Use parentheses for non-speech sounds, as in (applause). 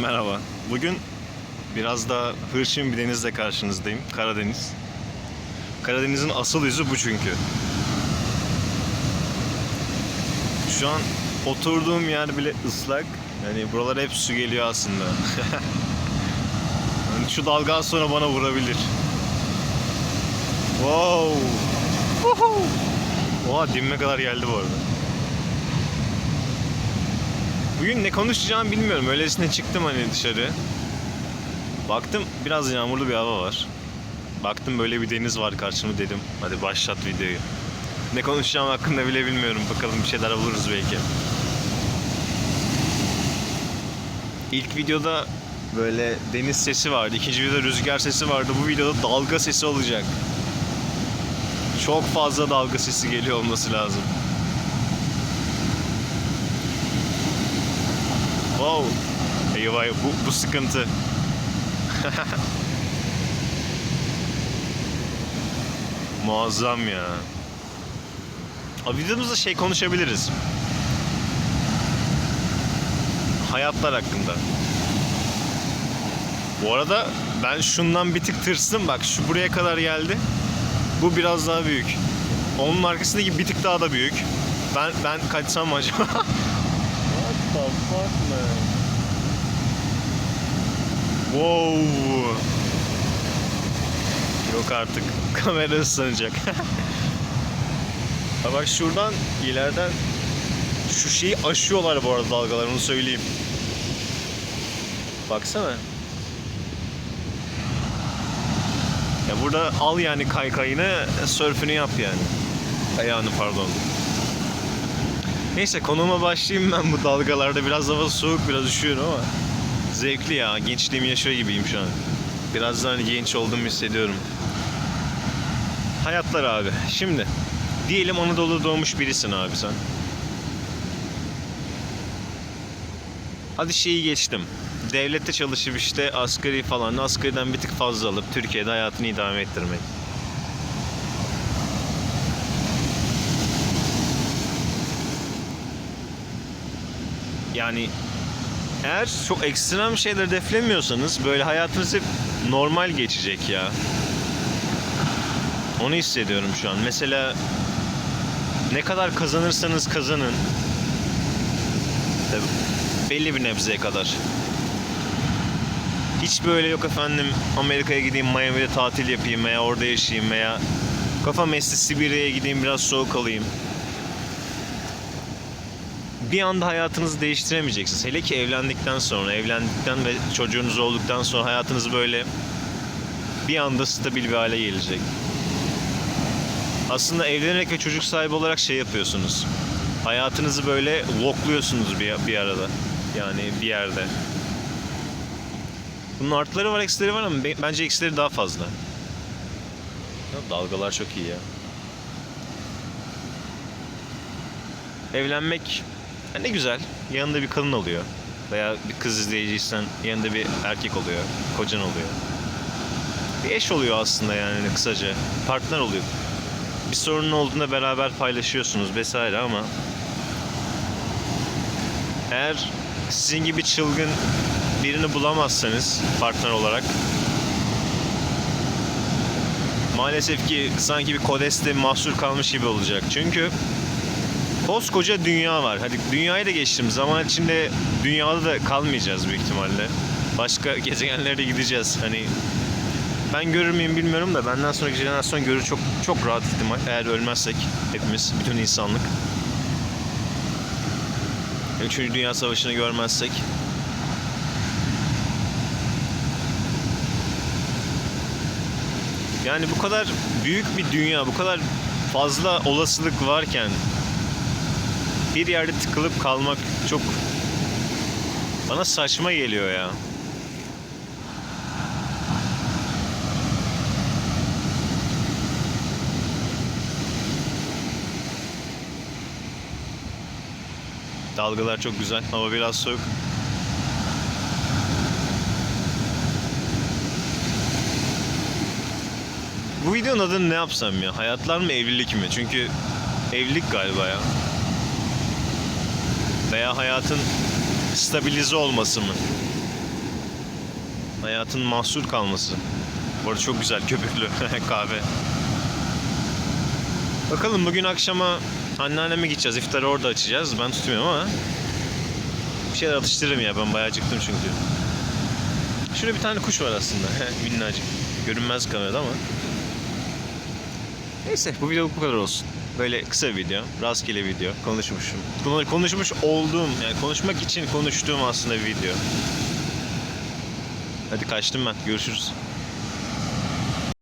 Merhaba. Bugün biraz daha hırçın bir denizle karşınızdayım. Karadeniz. Karadeniz'in asıl yüzü bu çünkü. Şu an oturduğum yer bile ıslak. Yani buralara hep su geliyor aslında. (laughs) Yani şu dalga sonra bana vurabilir. Wow. Oha dibime kadar geldi bu arada. Bugün ne konuşacağımı bilmiyorum. Öylesine çıktım hani dışarı. Baktım biraz yağmurlu bir hava var. Baktım böyle bir deniz var karşımda dedim. Hadi başlat videoyu. Ne konuşacağım hakkında bile bilmiyorum. Bakalım bir şeyler buluruz belki. İlk videoda böyle deniz sesi vardı. İkinci videoda rüzgar sesi vardı. Bu videoda dalga sesi olacak. Çok fazla dalga sesi geliyor olması lazım. Wow. Eyvah bu, bu sıkıntı. (laughs) Muazzam ya. Abi videomuzda şey konuşabiliriz. Hayatlar hakkında. Bu arada ben şundan bir tık tırstım bak şu buraya kadar geldi. Bu biraz daha büyük. Onun arkasındaki bir tık daha da büyük. Ben ben kaçsam acaba? (laughs) The fuck man? Wow. Yok artık (laughs) kamera ıslanacak. (laughs) ha bak şuradan ileriden şu şeyi aşıyorlar bu arada dalgalar onu söyleyeyim. Baksana. Ya burada al yani kaykayını, sörfünü yap yani. Ayağını pardon. Neyse konuma başlayayım ben bu dalgalarda. Biraz hava soğuk, biraz üşüyorum ama zevkli ya. Gençliğimi yaşıyor gibiyim şu an. Biraz daha hani genç olduğumu hissediyorum. Hayatlar abi. Şimdi diyelim Anadolu'da doğmuş birisin abi sen. Hadi şeyi geçtim. Devlette çalışıp işte asgari falan, asgariden bir tık fazla alıp Türkiye'de hayatını idame ettirmek. Yani eğer çok ekstrem şeyler hedeflemiyorsanız böyle hayatınız hep normal geçecek ya. Onu hissediyorum şu an. Mesela ne kadar kazanırsanız kazanın. Tabii belli bir nebzeye kadar. Hiç böyle yok efendim Amerika'ya gideyim Miami'de tatil yapayım veya orada yaşayayım veya kafam esti Sibirya'ya gideyim biraz soğuk alayım. Bir anda hayatınızı değiştiremeyeceksiniz. Hele ki evlendikten sonra, evlendikten ve çocuğunuz olduktan sonra hayatınız böyle bir anda stabil bir hale gelecek. Aslında evlenerek ve çocuk sahibi olarak şey yapıyorsunuz. Hayatınızı böyle vokluyorsunuz bir, bir arada. Yani bir yerde. Bunun artıları var, eksileri var ama be- bence eksileri daha fazla. Ya dalgalar çok iyi ya. Evlenmek ne güzel. Yanında bir kadın oluyor. Veya bir kız izleyiciysen yanında bir erkek oluyor. Kocan oluyor. Bir eş oluyor aslında yani kısaca. Partner oluyor. Bir sorunun olduğunda beraber paylaşıyorsunuz vesaire ama eğer sizin gibi çılgın birini bulamazsanız partner olarak maalesef ki sanki bir kodeste mahsur kalmış gibi olacak. Çünkü koskoca dünya var. Hadi dünyayı da geçtim. Zaman içinde dünyada da kalmayacağız büyük ihtimalle. Başka gezegenlere de gideceğiz. Hani ben görür müyüm bilmiyorum da benden sonraki jenerasyon görür çok çok rahat ihtimal. Eğer ölmezsek hepimiz, bütün insanlık. Üçüncü Dünya Savaşı'nı görmezsek Yani bu kadar büyük bir dünya, bu kadar fazla olasılık varken bir yerde tıkılıp kalmak çok bana saçma geliyor ya. Dalgalar çok güzel. Hava biraz soğuk. Bu videonun adını ne yapsam ya? Hayatlar mı evlilik mi? Çünkü evlilik galiba ya. Veya hayatın stabilize olması mı? Hayatın mahsur kalması. Bu arada çok güzel köpüklü (laughs) kahve. Bakalım bugün akşama anneanneme gideceğiz. İftarı orada açacağız. Ben tutmuyorum ama bir şeyler atıştırırım ya. Ben bayağı acıktım çünkü. Şurada bir tane kuş var aslında. (laughs) Minnacık. Görünmez kamerada ama. Neyse bu videoluk bu kadar olsun. Böyle kısa bir video, rastgele video, konuşmuşum. Konu- Konuşmuş olduğum, yani konuşmak için konuştuğum aslında bir video. Hadi kaçtım ben, görüşürüz.